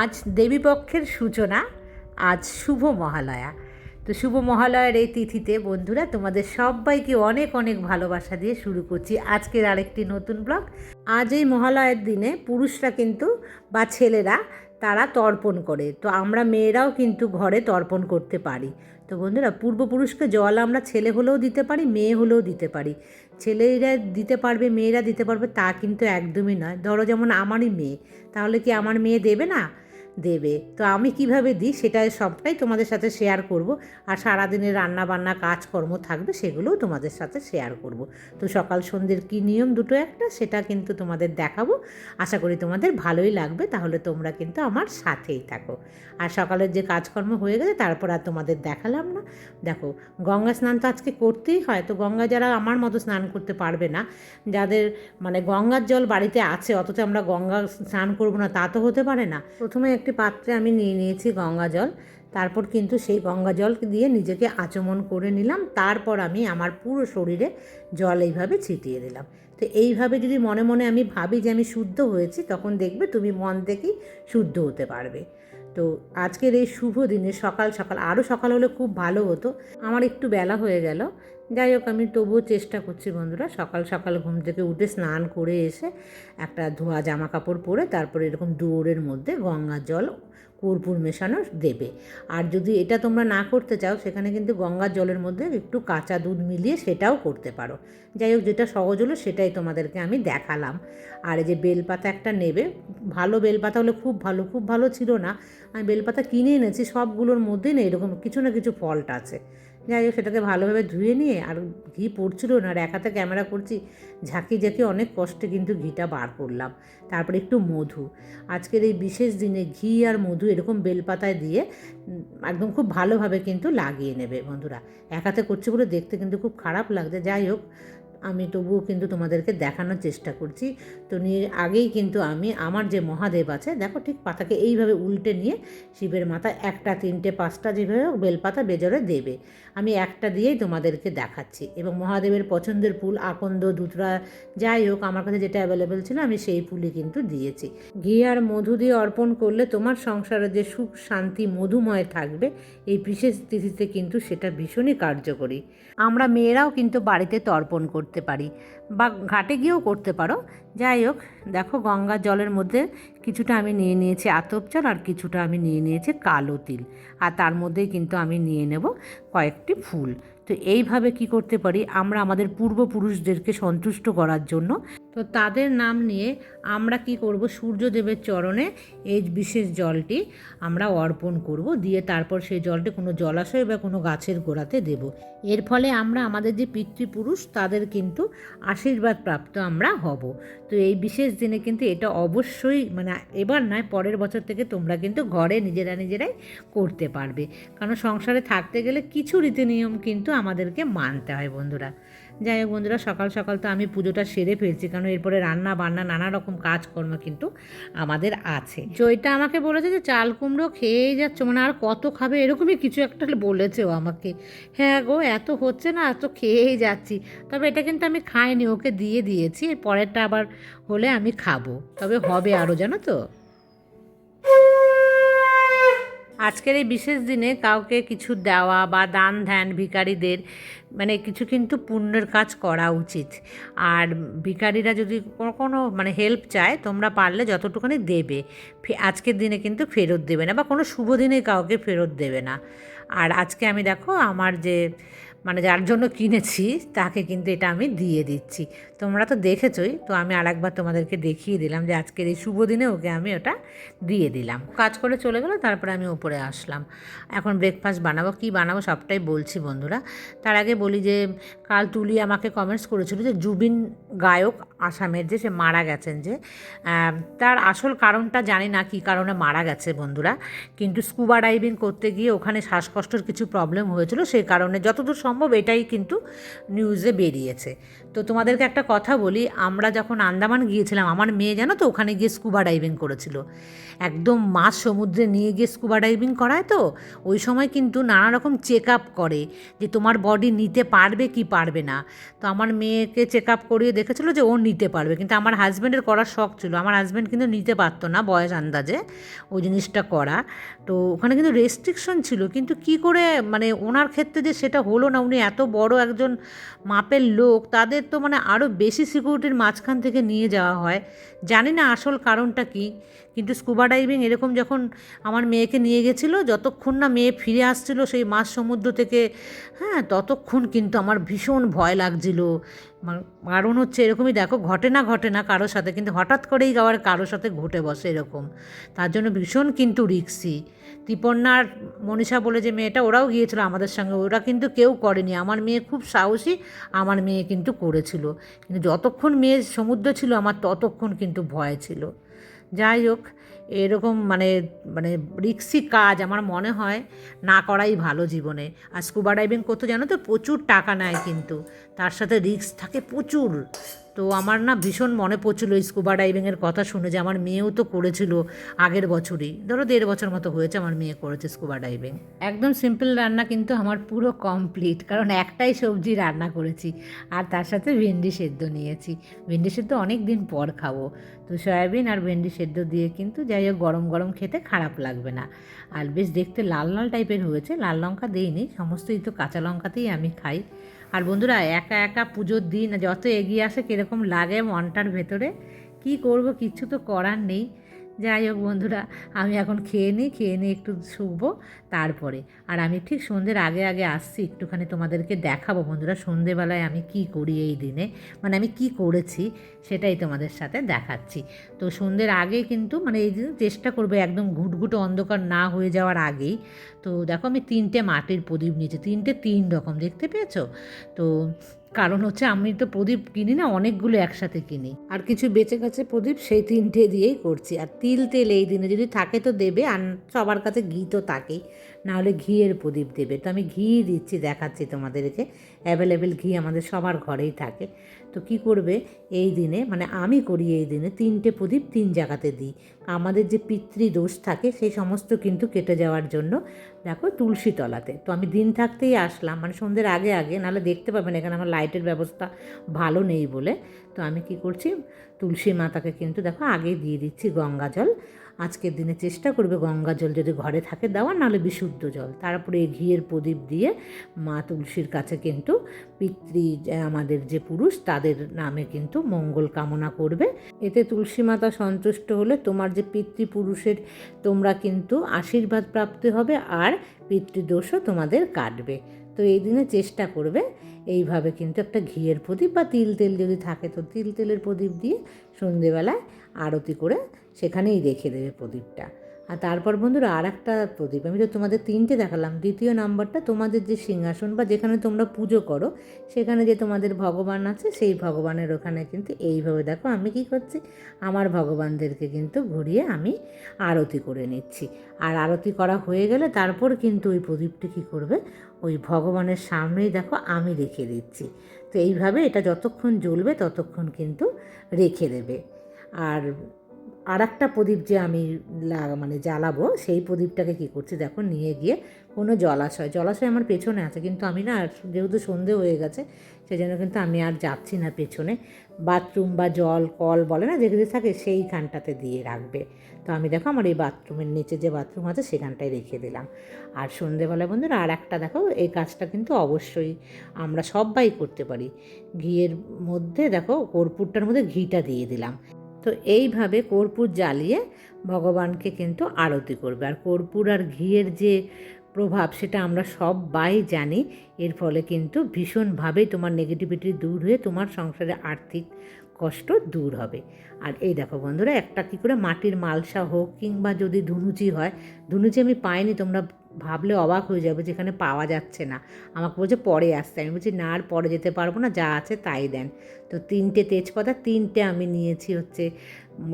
আজ দেবীপক্ষের সূচনা, আজ শুভ মহালয়া। তো শুভ মহালয়ার এই তিথিতে বন্ধুরা তোমাদের সবাইকে অনেক অনেক ভালোবাসা দিয়ে শুরু করছি আজকের আরেকটি নতুন ব্লগ। আজ এই মহালয়ার দিনে পুরুষরা কিন্তু বা ছেলেরা তারা তর্পণ করে, তো আমরা মেয়েরাও কিন্তু ঘরে তর্পণ করতে পারি। তো বন্ধুরা পূর্বপুরুষকে জল আমরা ছেলে হলেও দিতে পারি, মেয়ে হলেও দিতে পারি। ছেলেরা দিতে পারবে, মেয়েরা দিতে পারবে তা কিন্তু একদমই নয়। ধরো যেমন আমারই মেয়ে, তাহলে কি আমার মেয়ে দেবে না? দেবে। তো আমি কীভাবে দিই সেটা সবটাই তোমাদের সাথে শেয়ার করব। আর সারাদিনের রান্না বান্না কাজকর্ম থাকবে সেগুলোও তোমাদের সাথে শেয়ার করব। তো সকাল সন্ধ্যের কী নিয়ম দুটো একটা সেটা কিন্তু তোমাদের দেখাবো। আশা করি তোমাদের ভালোই লাগবে, তাহলে তোমরা কিন্তু আমার সাথেই থাকো। আর সকালের যে কাজকর্ম হয়ে গেছে তারপর আর তোমাদের দেখালাম না। দেখো, গঙ্গা স্নান তো আজকে করতেই হয়। তো গঙ্গা যারা আমার মতো স্নান করতে পারবে না, যাদের মানে গঙ্গার জল বাড়িতে আছে, অথচ আমরা গঙ্গা স্নান করব না, তা তো হতে পারে না। প্রথমে একটি পাত্রে আমি নিয়ে নিয়েছি গঙ্গা জল। তারপর কিন্তু সেই গঙ্গা জল দিয়ে নিজেকে আচমন করে নিলাম। তারপর আমি আমার পুরো শরীরে জল এইভাবে ছিটিয়ে দিলাম। তো এইভাবে যদি মনে মনে আমি ভাবি যে আমি শুদ্ধ হয়েছি, তখন দেখবে তুমি মন থেকেই শুদ্ধ হতে পারবে। তো আজকের এই শুভ দিনে সকাল সকাল আরও সকাল হলে খুব ভালো হতো। আমার একটু বেলা হয়ে গেল। যাই হোক, আমি তবুও চেষ্টা করছি বন্ধুরা, সকাল সকাল ঘুম থেকে উঠে স্নান করে এসে একটা ধোয়া জামা কাপড় পরে তারপরে এরকম দুয়োরের মধ্যে গঙ্গার জল, কর্পূর মেশানো দেবে। আর যদি এটা তোমরা না করতে চাও, সেখানে কিন্তু গঙ্গার জলের মধ্যে একটু কাঁচা দুধ মিলিয়ে সেটাও করতে পারো। যাই হোক, যেটা সহজ হলো সেটাই তোমাদেরকে আমি দেখালাম। আর এই যে বেলপাতা একটা নেবে, ভালো বেলপাতা হলে খুব ভালো খুব ভালো ছিল না। আমি বেলপাতা কিনে এনেছি, সবগুলোর মধ্যেই না এরকম কিছু না কিছু ফল্ট আছে। যাই হোক, সেটাকে ভালোভাবে ধুয়ে নিয়ে আর ঘি পড়ছিল না, আর এক হাতে ক্যামেরা করছি, ঝাঁকি ঝাঁকি অনেক কষ্টে কিন্তু ঘিটা বার করলাম। তারপরে একটু মধু। আজকের এই বিশেষ দিনে ঘি আর মধু এরকম বেলপাতায় দিয়ে একদম খুব ভালোভাবে কিন্তু লাগিয়ে নেবে বন্ধুরা। এক হাতে করছি বলে দেখতে কিন্তু খুব খারাপ লাগছে। যাই হোক আমি তবুও কিন্তু তোমাদেরকে দেখানোর চেষ্টা করছি। তো নিয়ে আগেই কিন্তু আমি আমার যে মহাদেব আছে, দেখো ঠিক পাতাকে এইভাবে উল্টে নিয়ে শিবের মাথা একটা, তিনটে, পাঁচটা যেভাবে বেলপাতা বেজরে দেবে। আমি একটা দিয়েই তোমাদেরকে দেখাচ্ছি। এবং মহাদেবের পছন্দের ফুল, আকন্দ দুতরা যাই হোক, আমার কাছে যেটা অ্যাভেলেবেল ছিল আমি সেই ফুলই কিন্তু দিয়েছি। ঘি আর মধু দিয়ে অর্পণ করলে তোমার সংসারে যে সুখ, শান্তি, মধুময় থাকবে, এই বিশেষ তিথিতে কিন্তু সেটা ভীষণই কার্যকরী। আমরা মেয়েরাও কিন্তু বাড়িতে তর্পণ করতে পারি বা ঘাটে গিয়েও করতে পারো। যাই হোক, দেখো গঙ্গার জলের মধ্যে কিছুটা আমি নিয়ে নিয়েছি আতপ জল আর কিছুটা আমি নিয়ে নিয়েছি কালো তিল। আর তার মধ্যেই কিন্তু আমি নিয়ে নেব কয়েকটি ফুল। তো এইভাবে কি করতে পারি? আমরা আমাদের পূর্বপুরুষদেরকে সন্তুষ্ট করার জন্য তো তাদের নাম নিয়ে আমরা কি করব? সূর্যদেবের চরণে এই বিশেষ জলটি আমরা অর্পণ করব। দিয়ে তারপর সেই জলটি কোনো জলাশয় বা কোনো গাছের গোড়াতে দেব। এর ফলে আমরা, আমাদের যে পিতৃপুরুষ, তাদের কিন্তু আশীর্বাদ প্রাপ্ত আমরা হব। তো এই বিশেষ দিনে কিন্তু এটা অবশ্যই মানে এবার নয়, পরের বছর থেকে তোমরা কিন্তু ঘরে নিজেরা নিজেরাই করতে পারবে। কারণ সংসারে থাকতে গেলে কিছু রীতিনিয়ম কিন্তু আমাদেরকে মানতে হয় বন্ধুরা। যাই হোক বন্ধুরা, সকাল সকাল তো আমি পুজোটা সেরে ফেলছি, কারণ এরপরে রান্না বান্না নানা রকম কাজকর্ম কিন্তু আমাদের আছে। জয়টা আমাকে বলেছে যে, চাল কুমড়ো খেয়েই যাচ্ছ মানে আর কত খাবে? এরকমই কিছু একটা বলেছে ও আমাকে। হ্যাঁ গো, এত হচ্ছে না, এত খেয়েই যাচ্ছি। তবে এটা কিন্তু আমি খাইনি, ওকে দিয়ে দিয়েছি এর পরেরটা আবার হলে আমি খাব। তবে হবে আরও জানো তো? আজকের এই বিশেষ দিনে কাউকে কিছু দেওয়া বা দান ধ্যান ভিকারীদের মানে কিছু কিন্তু পুণ্যের কাজ করা উচিত। আর ভিকারীরা যদি কোনো মানে হেল্প চায়, তোমরা পারলে যতটুকুনি দেবে। আজকের দিনে কিন্তু ফেরত দেবে না বা কোনো শুভ দিনে কাউকে ফেরত দেবে না। আর আজকে আমি দেখো, আমার যে মানে যার জন্য কিনেছি, তাকে কিন্তু এটা আমি দিয়ে দিচ্ছি। তোমরা তো দেখেছই, তো আমি আরেকবার তোমাদেরকে দেখিয়ে দিলাম যে আজকের এই শুভ দিনে ওকে আমি ওটা দিয়ে দিলাম। কাজ করে চলে গেলো, তারপরে আমি ওপরে আসলাম। এখন ব্রেকফাস্ট বানাবো, কি বানাবো সবটাই বলছি বন্ধুরা। তার আগে বলি যে, কাল তুলি আমাকে কমেন্টস করেছিল যে, জুবিন গায়ক আসামের যে সে মারা গেছেন যে তার আসল কারণটা জানি না কী কারণে মারা গেছে বন্ধুরা, কিন্তু স্কুবা ডাইভিং করতে গিয়ে ওখানে শ্বাসকষ্টর কিছু প্রবলেম হয়েছিল, সেই কারণে যতদূর সম্ভব এটাই কিন্তু নিউজে বেরিয়েছে। তো তোমাদেরকে একটা কথা বলি, আমরা যখন আন্দামান গিয়েছিলাম, আমার মেয়ে জানো তো ওখানে গিয়ে স্কুবা ডাইভিং করেছিল। একদম মাছ সমুদ্রে নিয়ে গিয়ে স্কুবা ডাইভিং করায় তো, ওই সময় কিন্তু নানা রকম চেক আপ করে যে তোমার বডি নিতে পারবে কি পারবে না। তো আমার মেয়েকে চেক আপ করিয়ে দেখেছিলো যে ও নিতে পারবে, কিন্তু আমার হাজব্যান্ডের করার শখ ছিল। আমার হাজব্যান্ড কিন্তু নিতে পারতো না বয়স আন্দাজে ওই জিনিসটা করা। তো ওখানে কিন্তু রেস্ট্রিকশন ছিল, কিন্তু কি করে মানে ওনার ক্ষেত্রে যে সেটা হলো না, উনি এত বড় একজন মাপের লোক, তাদের তো মানে আরও বেশি সিকিউরিটির মাঝখান থেকে নিয়ে যাওয়া হয়। জানি না আসল কারণটা কি, কিন্তু স্কুবা ডাইভিং এরকম যখন আমার মেয়েকে নিয়ে গেছিল, যতক্ষণ না মেয়ে ফিরে আসছিল সেই মাছ সমুদ্র থেকে হ্যাঁ ততক্ষণ কিন্তু আমার ভীষণ ভয় লাগছিল। কারণ হচ্ছে এরকমই, দেখো, ঘটে না ঘটে না কারোর সাথে, কিন্তু হঠাৎ করেই আবার কারোর সাথে ঘটে বসে এরকম। তার জন্য ভীষণ কিন্তু রিক্সি। তিপন্নার মনীষা বলে যে মেয়েটা, ওরাও গিয়েছিল আমাদের সঙ্গে, ওরা কিন্তু কেউ করেনি। আমার মেয়ে খুব সাহসী, আমার মেয়ে কিন্তু করেছিল। কিন্তু যতক্ষণ মেয়ে সমুদ্র ছিল, আমার ততক্ষণ কিন্তু ভয় ছিল। যাই হোক এরকম মানে মানে রিক্সি কাজ আমার মনে হয় না করাই ভালো জীবনে। আর স্কুবা ডাইভিং করতে জানো তো প্রচুর টাকা নেয় কিন্তু, তার সাথে রিস্ক থাকে প্রচুর। তো আমার না ভীষণ মনে পড়ছিল স্কুবা ডাইভিংয়ের কথা শুনে যে আমার মেয়েও তো করেছিল আগের বছরই। ধরো দেড় বছর মতো হয়েছে আমার মেয়ে করেছে স্কুবা ডাইভিং একদম সিম্পল রান্না কিন্তু আমার পুরো কমপ্লিট কারণ একটাই সবজি রান্না করেছি। আর তার সাথে ভেন্ডি সেদ্ধ নিয়েছি। ভেন্ডি সেদ্ধ অনেক দিন পর খাব। তো সয়াবিন আর ভেন্ডি সেদ্ধ দিয়ে কিন্তু যাই হোক গরম গরম খেতে খারাপ লাগবে না। আর বেশ দেখতে লাল লাল টাইপের হয়েছে, লাল লঙ্কা দিইনি, সমস্তই তো কাঁচা লঙ্কাতেই আমি খাই। আর বন্ধুরা, একা একা পুজোর দিন যত এগিয়ে আসে, কীরকম লাগে মনটার ভেতরে? কি করব কিছু তো করার নেই। যাই হোক বন্ধুরা, আমি এখন খেয়ে নিই খেয়ে নিই একটু শুকবো তারপরে। আর আমি ঠিক সন্ধ্যের আগে আগে আসছি, একটুখানি তোমাদেরকে দেখাবো বন্ধুরা সন্ধেবেলায় আমি কি করি এই দিনে মানে আমি কি করেছি সেটাই তোমাদের সাথে দেখাচ্ছি। তো সন্ধ্যের আগে কিন্তু মানে এই দিন চেষ্টা করবে একদম ঘুটঘুটো অন্ধকার না হয়ে যাওয়ার আগেই, তো দেখো আমি তিনটে মাটির প্রদীপ নিয়েছি, তিনটে তিন রকম, দেখতে পেয়েছ? তো কারণ হচ্ছে আমি তো প্রদীপ কিনি না, অনেকগুলো একসাথে কিনি। আর কিছু বেঁচে গেছে প্রদীপ, সেই তিনটে দিয়েই করছি। আর তিল তেল এই দিনে যদি থাকে তো দেবে, আর সবার কাছে ঘি তো থাকেই। নাহলে ঘিয়ের প্রদীপ দেবে। তো আমি ঘি দিচ্ছি, দেখাচ্ছি তোমাদেরকে। অ্যাভেলেবেল ঘি আমাদের সবার ঘরেই থাকে। তো কি করবে? এই দিনে মানে আমি করি এই দিনে তিনটে প্রদীপ তিন জায়গাতে দিই। আমাদের যে পিতৃদোষ থাকে, সেই সমস্ত কিন্তু কেটে যাওয়ার জন্য, দেখো, তুলসী তলাতে। তো আমি দিন থাকতেই আসলাম মানে সন্ধ্যের আগে আগে, নাহলে দেখতে পাবেন এখানে আমার লাইটের ব্যবস্থা ভালো নেই বলে। তো আমি কি করছি? তুলসী মাতাকে কিন্তু, দেখো আগেই দিয়ে দিচ্ছি গঙ্গা জল। আজকের দিনে চেষ্টা করবে গঙ্গা জল যদি ঘরে থাকে দেওয়া, নাহলে বিশুদ্ধ জল। তারপরে ঘিয়ের প্রদীপ দিয়ে মা তুলসীর কাছে কিন্তু পিতৃ আমাদের যে পুরুষ, তাদের নামে কিন্তু মঙ্গল কামনা করবে। এতে তুলসী মাতা সন্তুষ্ট হলে তোমার যে পিতৃপুরুষের, তোমরা কিন্তু আশীর্বাদ প্রাপ্তি হবে আর পিতৃদোষও তোমাদের কাটবে। তো এই দিনে চেষ্টা করবে এইভাবে কিন্তু একটা ঘিয়ের প্রদীপ বা তিল তেল যদি থাকে তো তিল তেলের প্রদীপ দিয়ে সন্ধেবেলায় আরতি করে সেখানেই রেখে দেবে প্রদীপটা। আর তারপর বন্ধুরা আর একটা প্রদীপ। আমি তো তোমাদের তিনটে দেখালাম। দ্বিতীয় নাম্বারটা তোমাদের যে সিংহাসন বা যেখানে তোমরা পুজো করো, সেখানে যে তোমাদের ভগবান আছে, সেই ভগবানের ওখানে কিন্তু এইভাবে দেখো আমি কি করছি, আমার ভগবানদেরকে কিন্তু ঘুরিয়ে আমি আরতি করে নিচ্ছি। আর আরতি করা হয়ে গেলে তারপর কিন্তু ওই প্রদীপটি কী করবে, ওই ভগবানের সামনেই দেখো আমি রেখে দিচ্ছি। তো এইভাবে এটা যতক্ষণ জ্বলবে ততক্ষণ কিন্তু রেখে দেবে। আর আর একটা প্রদীপ যে আমি মানে জ্বালাবো, সেই প্রদীপটাকে কী করছি? দেখো, নিয়ে গিয়ে কোনো জলাশয় জলাশয় আমার পেছনে আছে, কিন্তু আমি না, যেহেতু সন্ধে হয়ে গেছে সেই জন্য কিন্তু আমি আর যাচ্ছি না পেছনে। বাথরুম বা জল, কল বলে না, যেগুলি থাকে, সেইখানটাতে দিয়ে রাখবে। তো আমি দেখো, আমার এই বাথরুমের নিচে যে বাথরুম আছে, সেখানটায় রেখে দিলাম। আর সন্ধেবেলা বন্ধুরা আর একটা দেখো, এই কাজটা কিন্তু অবশ্যই আমরা সবাই করতে পারি। ঘিয়ের মধ্যে দেখো, কর্পূরটার মধ্যে ঘিটা দিয়ে দিলাম। তো এইভাবে কর্পূর জ্বালিয়ে ভগবানকে কিন্তু আরতি করবে। আর কর্পূর আর ঘিয়ের যে প্রভাব, সেটা আমরা সবাই জানি। এর ফলে কিন্তু ভীষণভাবেই তোমার নেগেটিভিটি দূর হয়ে তোমার সংসারে আর্থিক কষ্ট দূর হবে। আর এই দেখো বন্ধুরা, একটা কী করে মাটির মালসা হোক কিংবা যদি ধুনুচি হয়, ধুনুচি আমি পাইনি, তোমরা ভাবলে অবাক হয়ে যাবে যেখানে পাওয়া যাচ্ছে না। আমাকে বলছে, পরে আসতে। আমি বলছি, না আর পরে যেতে পারব না, যা আছে তাই দেন। তো তিনটে তেজপাতা, তিনটে আমি নিয়েছি হচ্ছে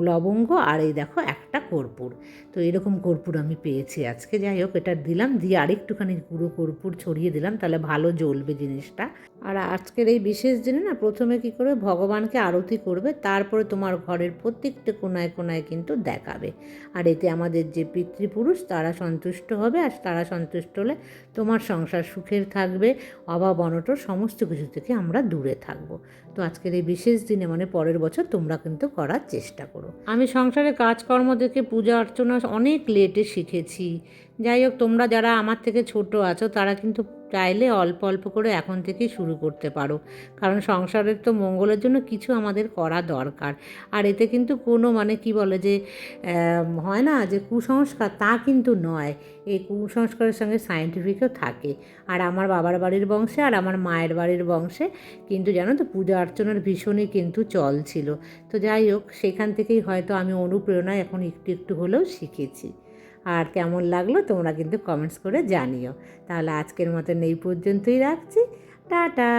লবঙ্গ আর এই দেখো একটা কর্পূর। তো এরকম কর্পূর আমি পেয়েছি আজকে। যাই হোক, এটা দিলাম, দিয়ে আরেকটুখানি গুঁড়ো কর্পূর ছড়িয়ে দিলাম, তাহলে ভালো জ্বলবে জিনিসটা। আর আজকের এই বিশেষ দিনে না, প্রথমে কি করবে? ভগবানকে আরতি করবে, তারপরে তোমার ঘরের প্রত্যেকটা কোনায় কোনায় কিন্তু দেখাবে। আর এতে আমাদের যে পিতৃপুরুষ, তারা সন্তুষ্ট হবে, আর তারা সন্তুষ্ট হলে তোমার সংসার সুখের থাকবে, অভাব অনটর সমস্ত কিছু থেকে আমরা দূরে থাকব। তো আজকের এই বিশেষ দিনে মানে পরের বছর তোমরা কিন্তু করার চেষ্টা করো। আমি সংসারে কাজকর্ম থেকে পূজা অর্চনা অনেক লেটে শিখেছি। যাই হোক, তোমরা যারা আমার থেকে ছোট আছো, তারা কিন্তু চাইলে অল্প অল্প করে এখন থেকেই শুরু করতে পারো। কারণ সংসারের তো মঙ্গলের জন্য কিছু আমাদের করা দরকার। আর এতে কিন্তু কোনো মানে কি বলে যে হয় না যে কুসংস্কার তা কিন্তু নয়। এই কুসংস্কারের সঙ্গে সায়েন্টিফিকও থাকে। আর আমার বাবার বাড়ির বংশে আর আমার মায়ের বাড়ির বংশে কিন্তু জানো তো পূজা অর্চনার ভীষণই কিন্তু চল ছিল। তো যাই হোক, সেখান থেকেই হয়তো আমি অনুপ্রেরণায় এখন একটু একটু হলেও শিখেছি। আর কেমন লাগল তোমরা কিন্তু কমেন্টস করে জানিও। তাহলে আজকের মতন এই পর্যন্তই রাখছি। টাটা!